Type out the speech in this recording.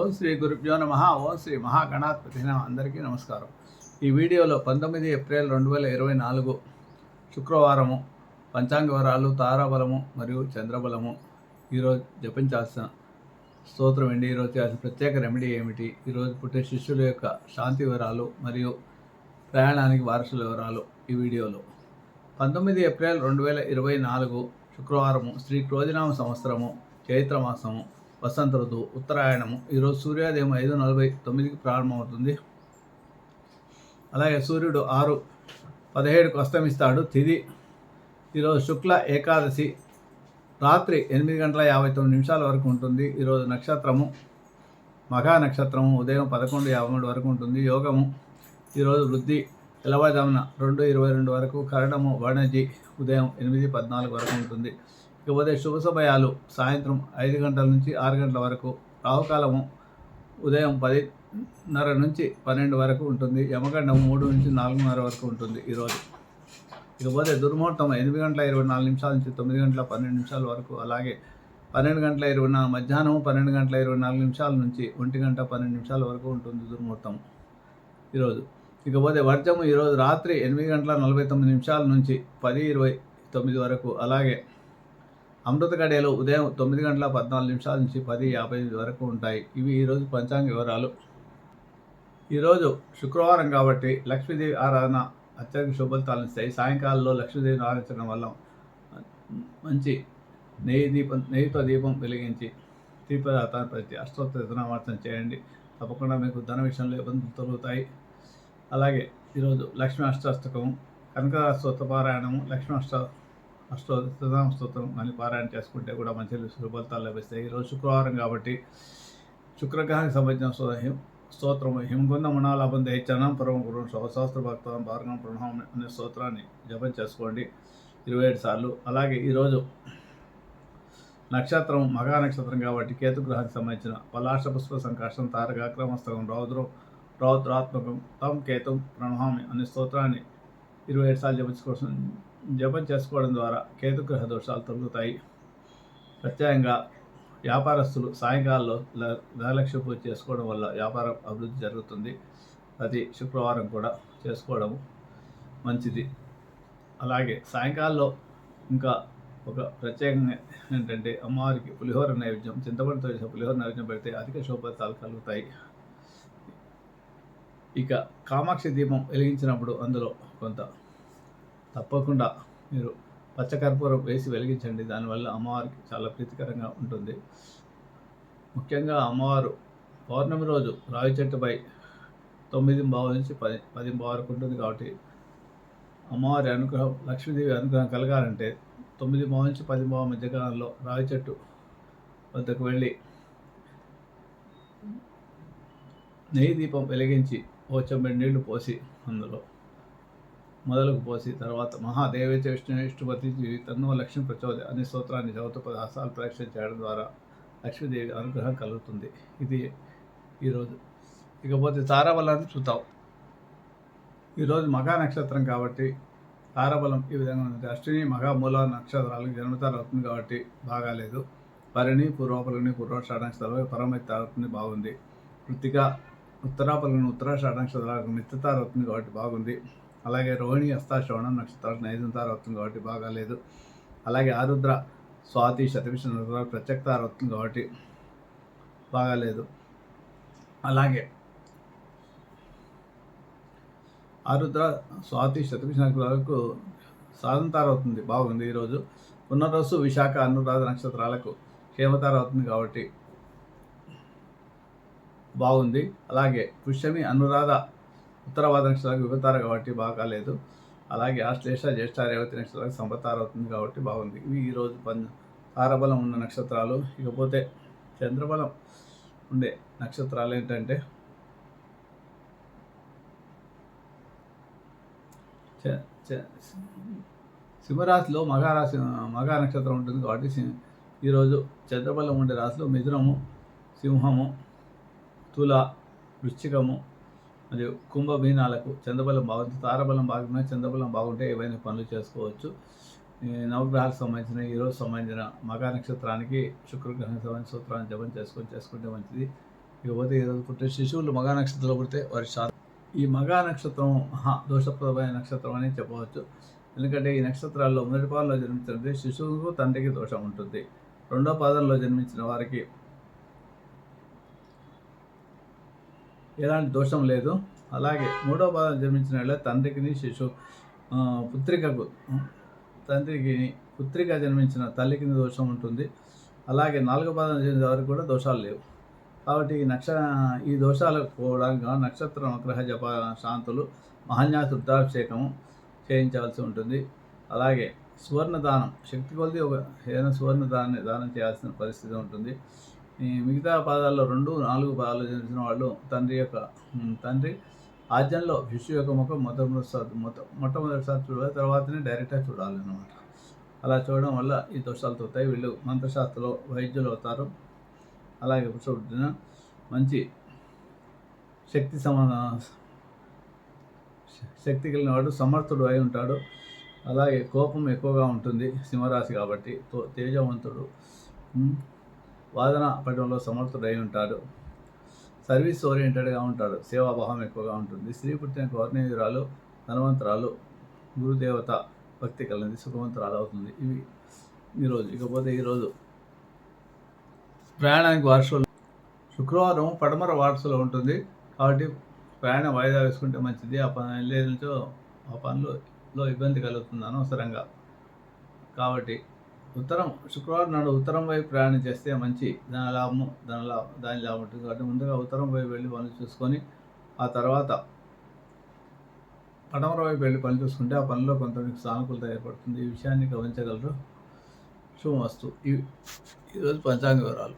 ఓం శ్రీ గురుభ్యో నమ. ఓం శ్రీ మహాగణాధిపతి నమ అందరికీ నమస్కారం. ఈ వీడియోలో పంతొమ్మిది ఏప్రిల్ రెండు వేల ఇరవై నాలుగు శుక్రవారము పంచాంగ వరాలు తారాబలము మరియు చంద్రబలము ఈరోజు జపించాల్సిన స్తోత్రం ఏంటి ఈరోజు చేయాల్సిన ప్రత్యేక రెమెడీ ఏమిటి? ఈరోజు పుట్టే శిష్యుల యొక్క శాంతి వివరాలు మరియు ప్రయాణానికి వారసుల వివరాలు ఈ వీడియోలో. పంతొమ్మిది ఏప్రిల్ రెండు వేల ఇరవై నాలుగు శుక్రవారము శ్రీ క్రోధినామ సంవత్సరము చైత్రమాసము వసంత ఋతువు ఉత్తరాయణము. ఈరోజు సూర్యోదయం ఐదు నలభై తొమ్మిదికి ప్రారంభమవుతుంది. అలాగే సూర్యుడు ఆరు పదిహేడుకు అస్తమిస్తాడు తిది. ఈరోజు శుక్ల ఏకాదశి రాత్రి ఎనిమిది గంటల యాభై తొమ్మిది నిమిషాల వరకు ఉంటుంది. ఈరోజు నక్షత్రము మఘా నక్షత్రము ఉదయం పదకొండు యాభై మూడు వరకు ఉంటుంది. యోగము ఈరోజు వృద్ధి తెల్లవారుజామున రెండు ఇరవై రెండు వరకు. కరణము వణజి ఉదయం ఎనిమిది పద్నాలుగు వరకు ఉంటుంది. ఇకపోతే శుభ సమయాలు సాయంత్రం ఐదు గంటల నుంచి ఆరు గంటల వరకు. రాహుకాలము ఉదయం పదిన్నర నుంచి పన్నెండు వరకు ఉంటుంది. యమగండం మూడు నుంచి నాలుగున్నర వరకు ఉంటుంది ఈరోజు ఇకపోతే దుర్ముహూర్తం ఎనిమిది గంటల ఇరవై నాలుగు నిమిషాల నుంచి తొమ్మిది గంటల పన్నెండు నిమిషాల వరకు. అలాగే పన్నెండు గంటల ఇరవై నాలుగు మధ్యాహ్నం పన్నెండు గంటల ఇరవై నాలుగు నిమిషాల నుంచి ఒంటి గంట పన్నెండు నిమిషాల వరకు ఉంటుంది దుర్ముహూర్తం ఈరోజు ఇకపోతే వర్జము ఈరోజు రాత్రి ఎనిమిది గంటల నలభై తొమ్మిది నిమిషాల నుంచి పది ఇరవై తొమ్మిది వరకు. అలాగే అమృత గడియలు ఉదయం తొమ్మిది గంటల పద్నాలుగు నిమిషాల నుంచి పది యాభై ఎనిమిది వరకు ఉంటాయి. ఇవి ఈరోజు పంచాంగ వివరాలు. ఈరోజు శుక్రవారం కాబట్టి లక్ష్మీదేవి ఆరాధన అత్యధిక శుభఫలితాలను ఇస్తాయి. సాయంకాలంలో లక్ష్మీదేవిని ఆరాధించడం వల్ల మంచి నెయ్యి దీపం నెయ్యితో దీపం వెలిగించి దీపదాతాన్ని ప్రతి అష్టోత్తర దినామార్చన చేయండి. తప్పకుండా మీకు ధన విషయంలో ఇబ్బందులు తొలుగుతాయి. అలాగే ఈరోజు లక్ష్మీ అష్టాష్టకము కనకదార స్తోత్రపారాయణము లక్ష్మీ అష్ట అష్టో స్తోత్రం అని పారాయణ చేసుకుంటే కూడా మంచి ఫలితాలు లభిస్తాయి. ఈరోజు శుక్రవారం కాబట్టి శుక్రగ్రహానికి సంబంధించిన స్తో- స్తోత్రము హిమగుంద మణాలాభం దయచనం పరమ గురు సహస్ర భక్త భార్గం ప్రణామం అనే స్తోత్రాన్ని జపం చేసుకోండి. ఇరవై ఏడు సార్లు. అలాగే ఈరోజు నక్షత్రం మగా నక్షత్రం కాబట్టి కేతుగ్రహానికి సంబంధించిన పలాష పుష్ప సంకాశం తారకాక్రమస్తకం రౌద్రం రౌద్రాత్మకం తం కేతం ప్రణామి అనే స్తోత్రాన్ని ఇరవై ఏడు సార్లు జపించుకోసం జపం చేసుకోవడం ద్వారా కేతుగ్రహ దోషాలు తొలగుతాయి. ప్రత్యేకంగా వ్యాపారస్తులు సాయంకాలంలో ల- ధనలక్ష్మి పూజ చేసుకోవడం వల్ల వ్యాపారం అభివృద్ధి జరుగుతుంది. ప్రతి శుక్రవారం కూడా చేసుకోవడం మంచిది. అలాగే సాయంకాలంలో ఇంకా ఒక ప్రత్యేకంగా ఏంటంటే అమ్మవారికి పులిహోర నైవేద్యం చింతపండుతో చేసిన పులిహోర నైవేద్యం పెడితే అధిక శుభఫలితాలు కలుగుతాయి. ఇక కామాక్షి దీపం వెలిగించినప్పుడు అందులో కొంత తప్పకుండా మీరు పచ్చకర్పూరం వేసి వెలిగించండి. దానివల్ల అమ్మవారికి చాలా ప్రీతికరంగా ఉంటుంది. ముఖ్యంగా అమ్మవారు పౌర్ణమి రోజు రావి చెట్టుపై తొమ్మిది భావ నుంచి పది పది వరకు ఉంటుంది కాబట్టి అమ్మవారి అనుగ్రహం లక్ష్మీదేవి అనుగ్రహం కలగాలంటే తొమ్మిది భావ నుంచి పది బావ మధ్య కాలంలో రావి చెట్టు వద్దకు వెళ్ళి నెయ్యి దీపం వెలిగించి ఓ చెంబడి నీళ్ళు పోసి అందులో మొదలకు పోసి తర్వాత మహాదేవేచ విష్ణు విష్ణుపతి తన్నో లక్ష్మి ప్రచోద అనే స్తోత్రాన్ని చదువుతూ పదహాసాలు ప్రదక్షిణ చేయడం ద్వారా లక్ష్మీదేవి అనుగ్రహం కలుగుతుంది. ఇది ఈరోజు. ఇకపోతే తారాబలాన్ని చూద్దాం. ఈరోజు మఘా నక్షత్రం కాబట్టి తారాబలం ఈ విధంగా ఉంది. అశ్విని మఘా మూల నక్షత్రాలకు జన్మతార అవుతుంది కాబట్టి బాగాలేదు. పరిణి పూర్వపలని పూర్వాషాఢ నక్షత్రాలకు పరమైతే అవుతుంది బాగుంది. కృతిక ఉత్తరాపలను ఉత్తరాషాఢ నక్షత్రాలకు మిత్రతార అవుతుంది కాబట్టి బాగుంది. అలాగే రోహిణి హస్తాశ్రవణం నక్షత్రాలు నైదంతార అవుతుంది కాబట్టి బాగాలేదు అలాగే ఆరుద్ర స్వాతి శతభిష నక్షత్రాలకు ప్రత్యక్తార అవుతుంది కాబట్టి బాగాలేదు అలాగే ఆరుద్ర స్వాతి శతభిష నక్షత్రాలకు సాధంతార అవుతుంది బాగుంది ఈరోజు పునరస్సు విశాఖ అనురాధ నక్షత్రాలకు క్షేమతార అవుతుంది కాబట్టి బాగుంది. అలాగే పుష్యమి అనురాధ ఉత్తరవాద నక్షత్రాలకు విభతార కాబట్టి బాగాలేదు. అలాగే ఆశ్లేష జ్యేష్ఠ రేవతి నక్షత్రాలకు సంపతార అవుతుంది కాబట్టి బాగుంది. ఇవి ఈరోజు పన్ తారబలం ఉన్న నక్షత్రాలు. ఇకపోతే చంద్రబలం ఉండే నక్షత్రాలు ఏంటంటే చ- చ- సింహరాశిలో మఘారాశి మఘా నక్షత్రం ఉంటుంది కాబట్టి ఈరోజు చంద్రబలం ఉండే రాశిలో మిథునము సింహము తుల వృశ్చికము మరియు కుంభమీనాలకు చంద్రబలం బాగుంది తారబలం బాగున్నా చంద్రబలం బాగుంటే ఏవైనా పనులు చేసుకోవచ్చు. నవగ్రహాలకు సంబంధించిన ఈరోజు సంబంధించిన మగా నక్షత్రానికి శుక్రగ్రహం సంబంధించిన సూత్రాన్ని జపం చేసుకొని చేసుకుంటే మంచిది. ఇకపోతే ఈరోజు పుట్టే శిశువులు మగా నక్షత్రంలో పుడితే వారి శాంతి. ఈ మగా నక్షత్రం మహా దోషప్రదమైన నక్షత్రం అని చెప్పవచ్చు. ఎందుకంటే ఈ నక్షత్రాల్లో మొదటి పాదంలో జన్మించినది శిశువుకు తండ్రికి దోషం ఉంటుంది. రెండో పాదంలో జన్మించిన వారికి ఎలాంటి దోషం లేదు. అలాగే మూడో పాదం జన్మించిన వాళ్ళ తండ్రికి శిశు పుత్రికకు తండ్రికి పుత్రిక జన్మించిన తల్లికి దోషం ఉంటుంది. అలాగే నాలుగో పాదం జన్మించిన వారికి కూడా దోషాలు లేవు. కాబట్టి ఈ నక్ష ఈ దోషాలకు పోవడానికి నక్షత్ర అనుగ్రహ జప శాంతులు మహాన్యాస రుద్రాభిషేకము చేయించాల్సి ఉంటుంది. అలాగే సువర్ణ దానం శక్తి కొలది ఒక ఏదైనా సువర్ణ దానాన్ని దానం చేయాల్సిన పరిస్థితి ఉంటుంది. మిగతా పాదాల్లో రెండు నాలుగు పాదాలు జన్మించిన వాళ్ళు తండ్రి యొక్క తండ్రి ఆజ్యంలో శిష్యు యొక్క ముఖం మొట్టమొదటిసారి మొట్ట మొట్టమొదటిసారి చూడాలి తర్వాతనే డైరెక్ట్గా చూడాలన్నమాట. అలా చూడడం వల్ల ఈ దోషాలు తోతాయి వీళ్ళు మంత్రశాస్త్రలో వైద్యులు అవుతారు. అలాగే పురుషుడిన మంచి శక్తి సమాన శక్తి కలిగిన వాడు సమర్థుడు అయి ఉంటాడు. అలాగే కోపం ఎక్కువగా ఉంటుంది సింహరాశి కాబట్టి తో- తేజవంతుడు. వాదన పడడంలో సమర్థుడై ఉంటాడు. సర్వీస్ ఓరియంటెడ్గా ఉంటాడు. సేవాభావం ఎక్కువగా ఉంటుంది. స్త్రీ పుట్టిన గౌర్ణీయురాలు ధనవంతరాలు గురుదేవత భక్తి కలిగింది సుఖవంతురాలు అవుతుంది. ఇవి ఈరోజు ఇకపోతే ఈరోజు ప్రయాణానికి వారసులు శుక్రవారం పడమర వారసులో ఉంటుంది. కాబట్టి ప్రయాణం వాయిదా వేసుకుంటే మంచిది. ఆ పని వెళ్ళేంతో ఆ పనులలో ఇబ్బంది కలుగుతుంది అనవసరంగా. కాబట్టి ఉత్తరం శుక్రవారం నాడు ఉత్తరం వైపు ప్రయాణం చేస్తే మంచి దాని లాభము దాని లాభం దాని లాభం ఉంటుంది. కాబట్టి ముందుగా ఉత్తరం వైపు వెళ్ళి పనులు చూసుకొని ఆ తర్వాత పడమర వైపు వెళ్ళి పని చూసుకుంటే ఆ పనిలో కొంత మీకు సానుకూలత ఏర్పడుతుంది. ఈ విషయాన్ని గమనించగలరు. శుభమస్తు. ఇవి ఈరోజు పంచాంగ వివరాలు.